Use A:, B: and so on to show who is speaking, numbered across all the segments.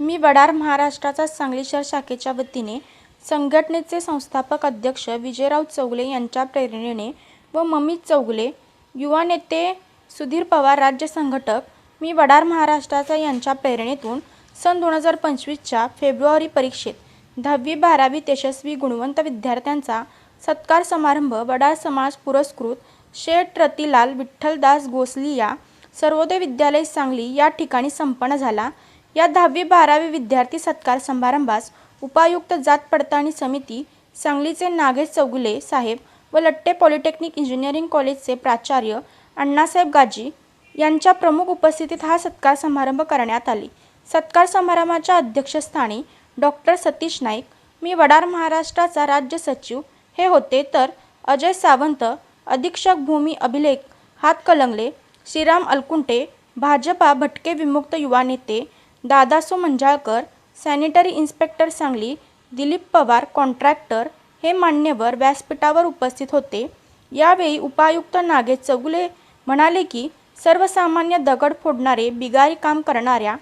A: मी वडार महाराष्ट्राचा सांगली शहर शाखेच्या वतीने संघटनेचे संस्थापक अध्यक्ष विजयराव चौगले यांच्या प्रेरणेने व मम्मी चौगले युवा नेते सुधीर पवार राज्य संघटक मी वडार महाराष्ट्राचा यांच्या प्रेरणेतून सन दोन हजार पंचवीसच्या फेब्रुवारी परीक्षेत दहावी बारावीत यशस्वी गुणवंत विद्यार्थ्यांचा सत्कार समारंभ वडार समाज पुरस्कृत शेठ रतीलाल विठ्ठलदास गोसली या सर्वोदय विद्यालय सांगली या ठिकाणी संपन्न झाला. या दहावी बारावी विद्यार्थी सत्कार समारंभास उपायुक्त जात पडताळणी समिती सांगलीचे नागेश चौगुले साहेब व लट्टे पॉलिटेक्निक इंजिनिअरिंग कॉलेजचे प्राचार्य अण्णासाहेब गाजी यांच्या प्रमुख उपस्थितीत हा सत्कार समारंभ करण्यात आली. सत्कार समारंभाच्या अध्यक्षस्थानी डॉक्टर सतीश नाईक मी वडार महाराष्ट्राचा राज्य सचिव हे होते तर अजय सावंत अधीक्षक भूमी अभिलेख हातकलंगले श्रीराम अलकुंटे भाजपा भटके विमुक्त युवा नेते Dadaso Manjalkar sanitary inspector Sangli Dilip Pawar contractor हे मान्यवर व्यासपीठावर उपस्थित होते. यावेळी उपायुक्त नागेश चौगुले म्हणाले की सर्वसामान्य दगड फोडणारे बिगारी काम करणाऱ्या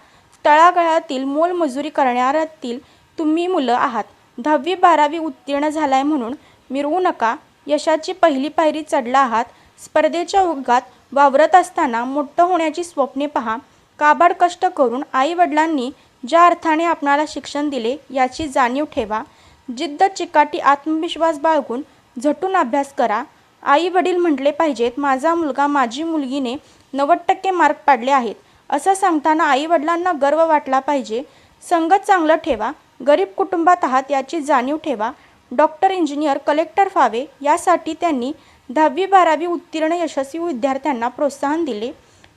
A: तळागाळातील मोलमजुरी करणाऱ्यातील तुम्ही मुलं आहात. दहावी बारावी उत्तीर्ण झालाय म्हणून मिरवू नका. यशाची पहिली पायरी चढला आहात. स्पर्धेच्या ओघात वावरत असताना मोठं होण्याची स्वप्ने पहा. काबाड कष्ट करून आई वडिलांनी ज्या अर्थाने आपणाला शिक्षण दिले याची जाणीव ठेवा. जिद्द चिकाटी आत्मविश्वास बाळगून झटून अभ्यास करा. आई वडील म्हटले पाहिजेत माझा मुलगा माझी मुलगीने नव्वद टक्के मार्क पाडले आहेत. असं सांगताना आई वडिलांना गर्व वाटला पाहिजे. संगत चांगलं ठेवा. गरीब कुटुंबात आहात याची जाणीव ठेवा. डॉक्टर इंजिनियर कलेक्टर व्हावे. यासाठी त्यांनी दहावी बारावी उत्तीर्ण यशस्वी विद्यार्थ्यांना प्रोत्साहन दिले.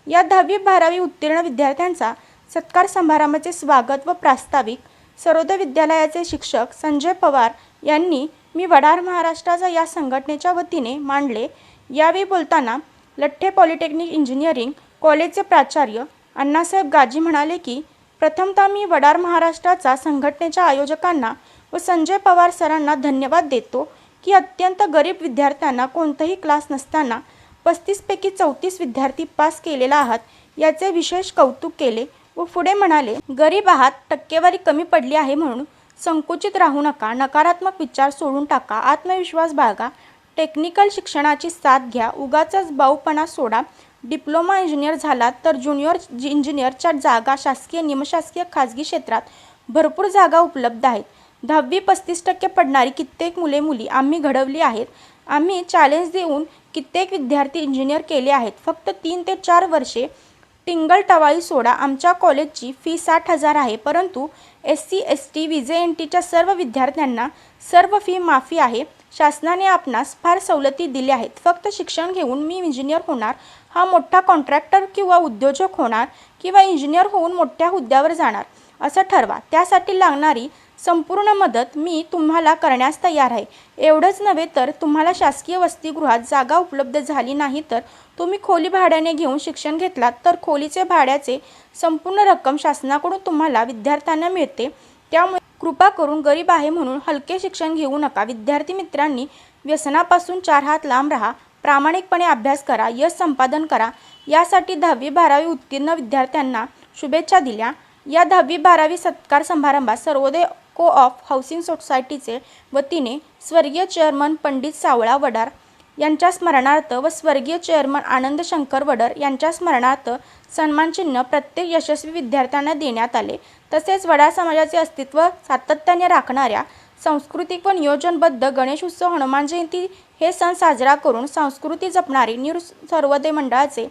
A: या दहावी बारावी उत्तीर्ण विद्यार्थ्यांचा सत्कार समारंभाचे स्वागत व प्रास्ताविक सर्वोदय विद्यालयाचे शिक्षक संजय पवार यांनी मी वडार महाराष्ट्राचा या संघटनेच्या वतीने मांडले. यावेळी बोलताना लठ्ठे पॉलिटेक्निक इंजिनिअरिंग कॉलेजचे प्राचार्य अण्णासाहेब गाजी म्हणाले की प्रथमतः मी वडार महाराष्ट्राचा संघटनेच्या आयोजकांना व संजय पवार सरांना धन्यवाद देतो की अत्यंत गरीब विद्यार्थ्यांना कोणताही क्लास नसताना पस्तीसपैकी चौतीस विद्यार्थी पास केलेला आहात. याचे विशेष कौतुक केले व पुढे म्हणाले गरीब आहात टक्केवारी कमी पडली आहे म्हणून संकुचित राहू नका नकारात्मक विचार सोडून टाका आत्मविश्वास बाळगा टेक्निकल शिक्षणाची साथ घ्या उगाचाच बाऊपणा सोडा डिप्लोमा इंजिनियर झाला तर ज्युनियर इंजिनियरच्या जागा शासकीय निमशासकीय खाजगी क्षेत्रात भरपूर जागा उपलब्ध आहेत. दहावी पस्तीस टक्के पडणारी कित्येक मुले मुली आम्ही घडवली आहेत. आम्ही चॅलेंज देऊन कित्येक विद्यार्थी इंजिनियर केले आहेत. फक्त तीन ते चार वर्षे टिंगल टवाळी सोडा आमच्या कॉलेजची फी साठ हजार आहे. परंतु S C S T V J N टीच्या सर्व विद्यार्थ्यांना सर्व फी माफी आहे. शासनाने आपणास फार सवलती दिल्या आहेत. फक्त शिक्षण घेऊन मी इंजिनियर होणार हा मोठा कॉन्ट्रॅक्टर किंवा उद्योजक होणार किंवा इंजिनियर होऊन मोठ्या हुद्द्यावर जाणार असं ठरवा. त्यासाठी लागणारी संपूर्ण मदत मी तुम्हाला करण्यास तयार आहे. एवढंच नव्हे तर तुम्हाला शासकीय वसतिगृहात जागा उपलब्ध झाली नाही तर तुम्ही खोली भाड्याने घेऊन शिक्षण घेतलात तर खोलीचे भाड्याचे संपूर्ण रक्कम शासनाकडून तुम्हाला विद्यार्थ्यांना मिळते. त्यामुळे कृपा करून गरीब आहे म्हणून हलके शिक्षण घेऊ नका. विद्यार्थी मित्रांनी व्यसनापासून चार हात लांब राहा. प्रामाणिकपणे अभ्यास करा. यश संपादन करा. यासाठी दहावी बारावी उत्तीर्ण विद्यार्थ्यांना शुभेच्छा दिल्या. या दहावी बारावी सत्कार समारंभात सर्वोदय को ऑफ हाऊसिंग सोसायटीचे वतीने स्वर्गीय चेअरमन पंडित सावळा वडार यांच्या स्मरणार्थ व स्वर्गीय चेअरमन आनंद शंकर वडर यांच्या स्मरणार्थ सन्मानचिन्ह प्रत्येक यशस्वी विद्यार्थ्यांना देण्यात आले. तसेच वडार समाजाचे अस्तित्व सातत्याने राखणाऱ्या सांस्कृतिक व नियोजनबद्ध गणेश उत्सव हनुमान जयंती हे सण साजरा करून संस्कृती जपणारे निर सर्वोदय मंडळाचे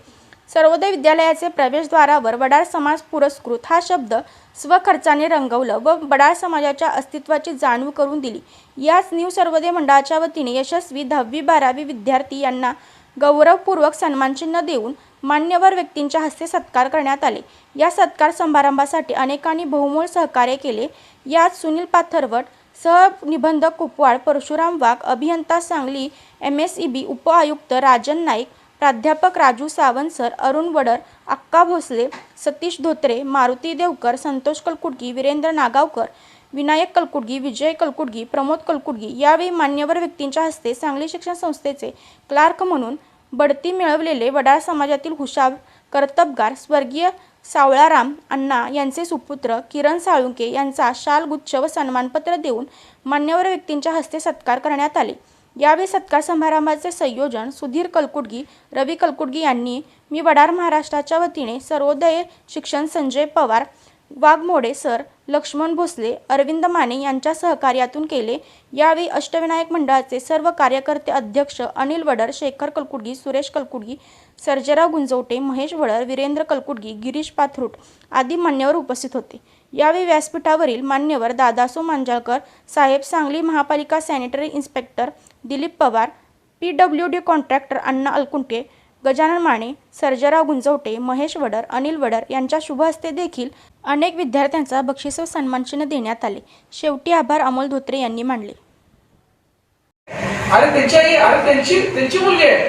A: सर्वोदय विद्यालयाचे प्रवेशद्वारावर वडार समाज पुरस्कृत हा शब्द स्वखर्चाने रंगवलं व वडार समाजाच्या अस्तित्वाची जाणीव करून दिली. याच न्यू सर्वोदय मंडळाच्या वतीने यशस्वी दहावी बारावी विद्यार्थी यांना गौरवपूर्वक सन्मानचिन्ह देऊन मान्यवर व्यक्तींच्या हस्ते सत्कार करण्यात आले. या सत्कार समारंभासाठी अनेकांनी बहुमोल सहकार्य केले. यात सुनील पाथरवट सहनिबंधक कुपवाड परशुराम वाघ अभियंता Sangli M S E B उपआयुक्त राजन नाईक प्राध्यापक राजू सावंत सर अरुण वडर अक्का भोसले सतीश धोत्रे मारुती देवकर संतोष कलकुडगी वीरेंद्र नागावकर विनायक कलकुडगी विजय कलकुडगी प्रमोद कलकुडगी यावेळी मान्यवर व्यक्तींच्या हस्ते सांगली शिक्षण संस्थेचे क्लार्क म्हणून बढती मिळवलेले वडाळ समाजातील हुशार कर्तबगार स्वर्गीय सावळाराम अण्णा यांचे सुपुत्र किरण साळुंके यांचा शालगुच्छ व सन्मानपत्र देऊन मान्यवर व्यक्तींच्या हस्ते सत्कार करण्यात आले. यावेळी सत्कार समारंभाचे संयोजन सुधीर कलकुडगी रवी कलकुडगी यांनी मी वडार महाराष्ट्राच्या वतीने सर्वोदय शिक्षण संजय पवार वाघमोडे सर लक्ष्मण भोसले अरविंद माने यांच्या सहकार्यातून केले. यावेळी अष्टविनायक मंडळाचे सर्व कार्यकर्ते अध्यक्ष अनिल वडर शेखर कलकुडगी सुरेश कलकुडगी सर्जेराव गुंजवटे महेश वडर वीरेंद्र कलकुडगी गिरीश पाथरूट आदी मान्यवर उपस्थित होते. यावेळी व्यासपीठावरील मान्यवर दादासो मांजाळकर साहेब सांगली महापालिका sanitary inspector Dilip Pawar P W D contractor Anna Alkunte Gajanan Mane Sarjerao Gunjawate Mahesh Wadar Anil Wadar यांच्या शुभ हस्ते देखील अनेक विद्यार्थ्यांचा बक्षीस व सन्मानचिन्ह देण्यात आले. शेवटी आभार अमोल धोत्रे यांनी मानले.
B: अरे त्यांची अरे त्यांची त्यांची मुलगी आहे.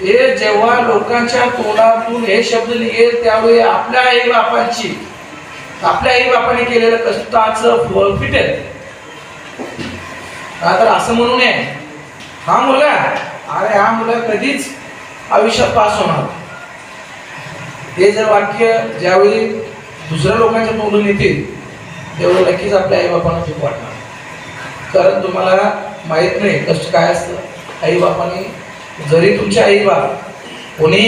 B: हे जेव्हा लोकांच्या तोंडातून हे शब्द निघेल त्यावेळी आपल्या आई बापांची आपल्या आई बापाने केलेलं कष्टाचं फळ फिटेल. का तर असं म्हणू नये. हा मुलगा अरे हा मुलगा कधीच आयुष्यात पास होणार हे जर वाक्य ज्यावेळी दुसऱ्या लोकांच्या तोंडून येतील तेवढं नक्कीच आपल्या आई बापांना खूप वाटणार. कारण तुम्हाला माहीत नाही कष्ट काय असतं. आई बापाने जरी तुमच्या आई बाप कोणी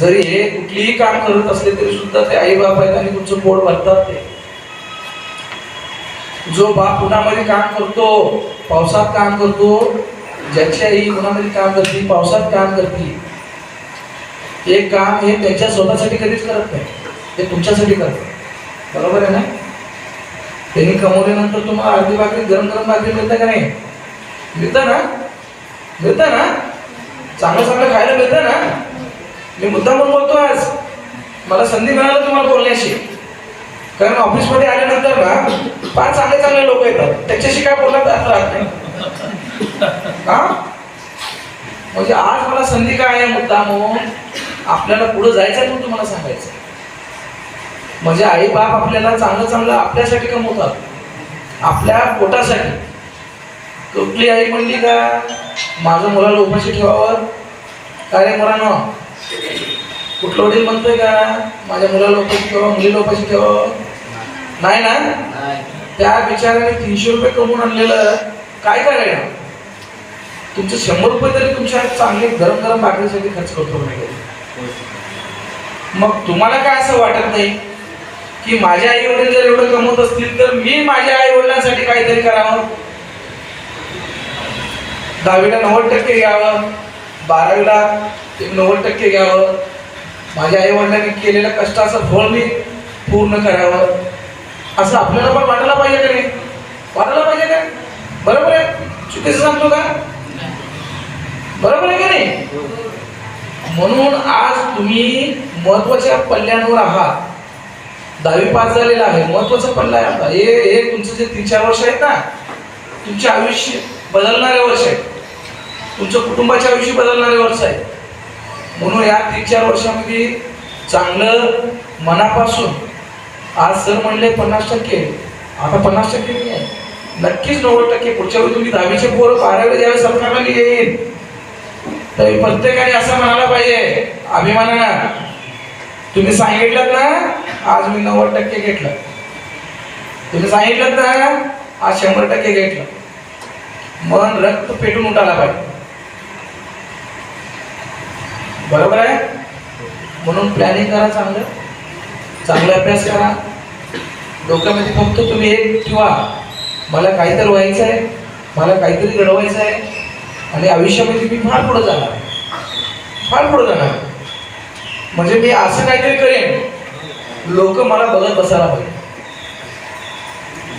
B: जरी हे कुठलीही काम करत असले तरी सुद्धा ते आई बाप आहेत आणि तुमचं पोट भरतात ते. जो बाप उन्हामध्ये काम करतो पावसात काम करतो ज्याची आई उन्हामध्ये काम करते पावसात काम करते हे काम हे त्यांच्या स्वतःसाठी कधीच करत नाही. ते तुमच्यासाठी करतात. बरोबर आहे ना? त्यांनी कमवल्यानंतर तुम्हाला अर्धी भाकरी गरम गरम भाकरी मिळतं का नाही? मिळतं ना? मिळतं ना? चांगलं चांगलं खायला मिळतं ना? मी मुद्दा पण बोलतो आज. मला संधी मिळाली तुम्हाला बोलण्याशी कारण ऑफिसमध्ये आल्यानंतर ना फार चांगले चांगले लोक येतात. त्याच्याशी काय बोलला तर राहत नाही. हा? म्हणजे आज मला संधी काय आहे मुद्दा म्हणून आपल्याला पुढे जायचं आहे म्हणून तुम्हाला सांगायचं म्हणजे आई बाप आपल्याला चांगलं चांगलं आपल्यासाठी कमवतात. आपल्या पोटासाठी. कुठली आई म्हणली का माझं मुलाला उपाशी ठेवावं? काय रे मुलांना कुठलं वडील म्हणतोय का? माझ्या मुलाला उपाशी ठेवा मुलीला उपाशी ठेवावं नाही ना? त्या बिचाराने तीनशे रुपये कमवून आणलेलं काय करायला? तुमचे शंभर रुपये तरी तुमच्या चांगले गरम गरम भाकरीसाठी खर्च करतो नाही मग तुम्हाला काय असं वाटत नाही की माझ्या आई वडील जर एवढं कमवत असतील तर मी माझ्या आई वडिलांसाठी काहीतरी करावं? दहावीला नव्वद टक्के घ्यावं बारावीला एक नव्वद टक्के घ्यावं. माझ्या आईवडिलांनी केलेल्या कष्टाचं फळ मी पूर्ण करावं. असं आपल्याला पण वाटायला पाहिजे का नाही? वाटायला पाहिजे का? बरोबर आहे? चुकीचं सांगतो का? बरोबर आहे का नाही? म्हणून आज तुम्ही महत्त्वाच्या पल्ल्यांवर आहात. दहावी पास झालेला आहे. महत्त्वाचा पल्ला आहे आता हे हे तुमचं जे तीन चार वर्ष आहेत ना तुमचे आयुष्य बदलणारे वर्ष आहेत. तुमचं कुटुंबाच्या आयुष्य बदलणारे वर्ष आहे. म्हणून या तीन चार वर्षामध्ये चांगलं मनापासून आज सर म्हणले पन्नास टक्के. आता पन्नास टक्के नाही आहे. नक्कीच नव्वद टक्के. पुढच्या वेळी तुम्ही दहावीचे पोरं बारावी द्यावे सरकारला येईल. तरी प्रत्येकाने असं म्हणायला पाहिजे अभिमानानं. तुम्ही सांगितलं ना आज मी नव्वद टक्के घेतलं. तुम्ही सांगितलं ना आज शंभर टक्के घेतलं. मन रक्त पेटून उठायला पाहिजे. बरोबर आहे? म्हणून प्लॅनिंग करा चांगलं. चांगला अभ्यास करा. डोक्यामध्ये फक्त तुम्ही एक ठेवा. मला काहीतरी व्हायचं आहे मला काहीतरी घडवायचं आहे आणि आयुष्यामध्ये मी फार पुढं जाणार. फार पुढं जाणार. म्हणजे मी असं काहीतरी करेन. लोक मला बघत बसायला पाहिजे.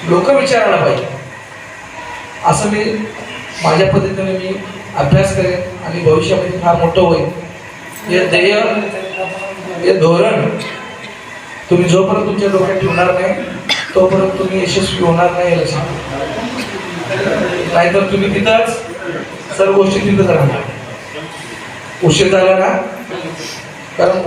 B: लोक विचारायला पाहिजे. असं मी माझ्या पद्धतीने मी अभ्यास करेन आणि भविष्यामध्ये फार मोठं होईल. हे ध्येय हे धोरण तुम्ही जोपर्यंत तुमच्या डोक्यात ठेवणार नाही तोपर्यंत तुम्ही यशस्वी होणार नाही लक्षात नाहीतर तुम्ही तिथंच सर्व गोष्टी तिथंच राहणार. उशीर झाला ना? कारण